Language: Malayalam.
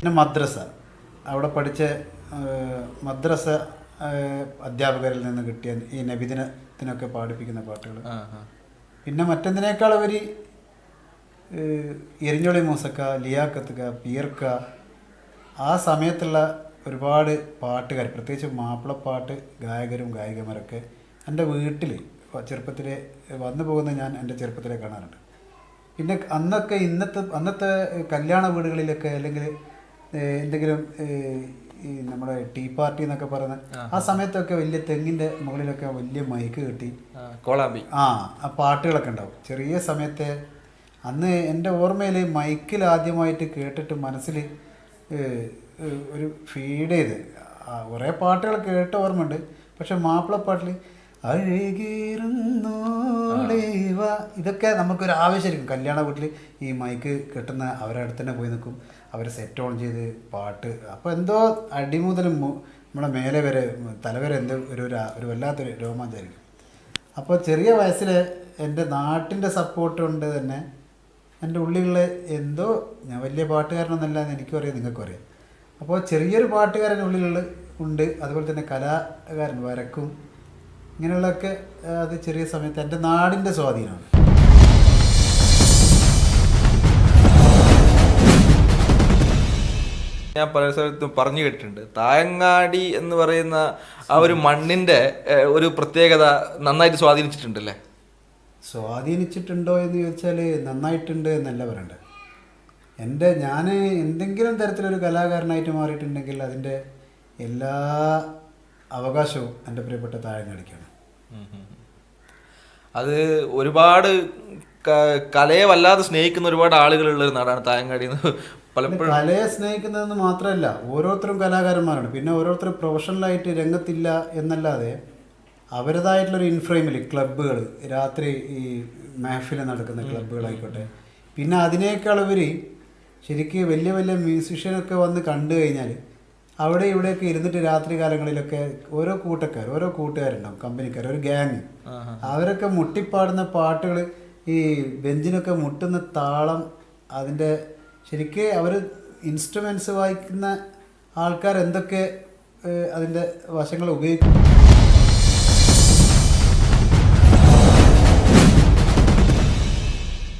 പിന്നെ മദ്രസ. അവിടെ പഠിച്ച മദ്രസ അധ്യാപകരിൽ നിന്ന് കിട്ടിയ ഈ നബിദിനത്തിനൊക്കെ പാടിപ്പിക്കുന്ന പാട്ടുകൾ. പിന്നെ മറ്റെന്തിനേക്കാൾ അവർ എരിഞ്ഞൊളി മൂസക്ക ലിയാക്കത്തുക പീർക്ക ആ സമയത്തുള്ള ഒരുപാട് പാട്ടുകാർ പ്രത്യേകിച്ച് മാപ്പിളപ്പാട്ട് ഗായകരും ഗായികമാരൊക്കെ എന്റെ വീട്ടിൽ ചെറുപ്പത്തിലെ വന്നു പോകുന്ന ഞാൻ എന്റെ ചെറുപ്പത്തിലെ കാണാറുണ്ട്. പിന്നെ അന്നൊക്കെ ഇന്നത്തെ അന്നത്തെ കല്യാണ വീടുകളിലൊക്കെ അല്ലെങ്കിൽ എന്തെങ്കിലും ഈ നമ്മുടെ ടീ പാർട്ടി എന്നൊക്കെ പറയുന്ന ആ സമയത്തൊക്കെ വലിയ തെങ്ങിന്റെ മുകളിലൊക്കെ വലിയ മൈക്ക് കിട്ടി. കോളാമ്പി. ആ ആ പാട്ടുകളൊക്കെ ഉണ്ടാവും. ചെറിയ സമയത്തെ അന്ന് എന്റെ ഓർമ്മയിൽ മൈക്കിൽ ആദ്യമായിട്ട് കേട്ടിട്ട് മനസ്സിൽ ഒരു ഫീഡ് ചെയ്ത്. കുറേ പാട്ടുകൾ കേട്ട ഓർമ്മയുണ്ട്. പക്ഷെ മാപ്പിള മാപ്പിളപ്പാട്ടിൽ അഴകേറുന്നോളേവ ഇതൊക്കെ നമുക്കൊരു ആവശ്യമായിരിക്കും കല്യാണ വീട്ടിൽ ഈ മൈക്ക് കെട്ടുന്ന അവരുടെ അടുത്ത് തന്നെ പോയി നിൽക്കും. അവർ സെറ്റ് ഓൺ ചെയ്ത് പാട്ട്. അപ്പോൾ എന്തോ അടിമുതലും മുതൽ നമ്മളെ മേലെ വരെ തലവരെ എന്തോ ഒരു ഒരു- വല്ലാത്തൊരു രോമാഞ്ചായിരിക്കും അപ്പോൾ ചെറിയ വയസ്സിൽ എന്റെ നാട്ടിന്റെ സപ്പോർട്ട് കൊണ്ട് തന്നെ എന്റെ ഉള്ളിലുള്ള എന്തോ ഞാൻ വലിയ പാട്ടുകാരനൊന്നല്ല എന്ന് എനിക്കും അറിയാം നിങ്ങൾക്കും അറിയാം. അപ്പോൾ ചെറിയൊരു പാട്ടുകാരൻ ഉള്ളിലുള്ള ഉണ്ട്. അതുപോലെ തന്നെ കലാകാരൻ വരക്കും. ഇങ്ങനെയുള്ളതൊക്കെ അത് ചെറിയ സമയത്ത് എന്റെ നാടിന്റെ സ്വാധീനമാണ്. ഞാൻ പല സ്ഥലത്തും പറഞ്ഞു കേട്ടിട്ടുണ്ട്. തായങ്ങാടി എന്ന് പറയുന്ന ആ ഒരു മണ്ണിന്റെ ഒരു പ്രത്യേകത നന്നായിട്ട് സ്വാധീനിച്ചിട്ടുണ്ടല്ലേ? സ്വാധീനിച്ചിട്ടുണ്ടോ എന്ന് ചോദിച്ചാൽ നന്നായിട്ടുണ്ട് എന്നല്ല പറയണ്ട. എന്റെ ഞാൻ എന്തെങ്കിലും തരത്തിലൊരു കലാകാരനായിട്ട് മാറിയിട്ടുണ്ടെങ്കിൽ അതിന്റെ എല്ലാ അവകാശവും എന്റെ പ്രിയപ്പെട്ട താഴങ്ങടിക്കാണ് അത് ഒരുപാട് കലയെ വല്ലാതെ സ്നേഹിക്കുന്ന ഒരുപാട് ആളുകളുള്ള ഒരു നാടാണ് തായങ്ങാടി എന്ന് പലപ്പോഴും കലയെ സ്നേഹിക്കുന്നതെന്ന് മാത്രമല്ല ഓരോരുത്തരും കലാകാരന്മാരാണ്. പിന്നെ ഓരോരുത്തരും പ്രൊഫഷണലായിട്ട് രംഗത്തില്ല എന്നല്ലാതെ അവരുടേതായിട്ടുള്ളൊരു ഇൻഫ്രെയിമിൽ ക്ലബ്ബുകൾ രാത്രി ഈ മെഹഫിൽ നടക്കുന്ന ക്ലബ്ബുകളായിക്കോട്ടെ പിന്നെ അതിനേക്കാൾ ഉപരി ശരിക്കും വലിയ വലിയ മ്യൂസിഷ്യനൊക്കെ വന്ന് കണ്ടു കഴിഞ്ഞാൽ അവിടെ ഇവിടെയൊക്കെ ഇരുന്നിട്ട് രാത്രി കാലങ്ങളിലൊക്കെ ഓരോ കൂട്ടക്കാർ ഓരോ കൂട്ടുകാരുണ്ടാവും കമ്പനിക്കാർ ഒരു ഗ്യാങ് അവരൊക്കെ മുട്ടിപ്പാടുന്ന പാട്ടുകൾ ഈ ബെഞ്ചിനൊക്കെ മുട്ടുന്ന താളം അതിന്റെ ശരിക്ക് അവർ ഇൻസ്ട്രുമെൻസ് വായിക്കുന്ന ആൾക്കാർ എന്തൊക്കെ അതിന്റെ വശങ്ങൾ ഉപയോഗിക്കും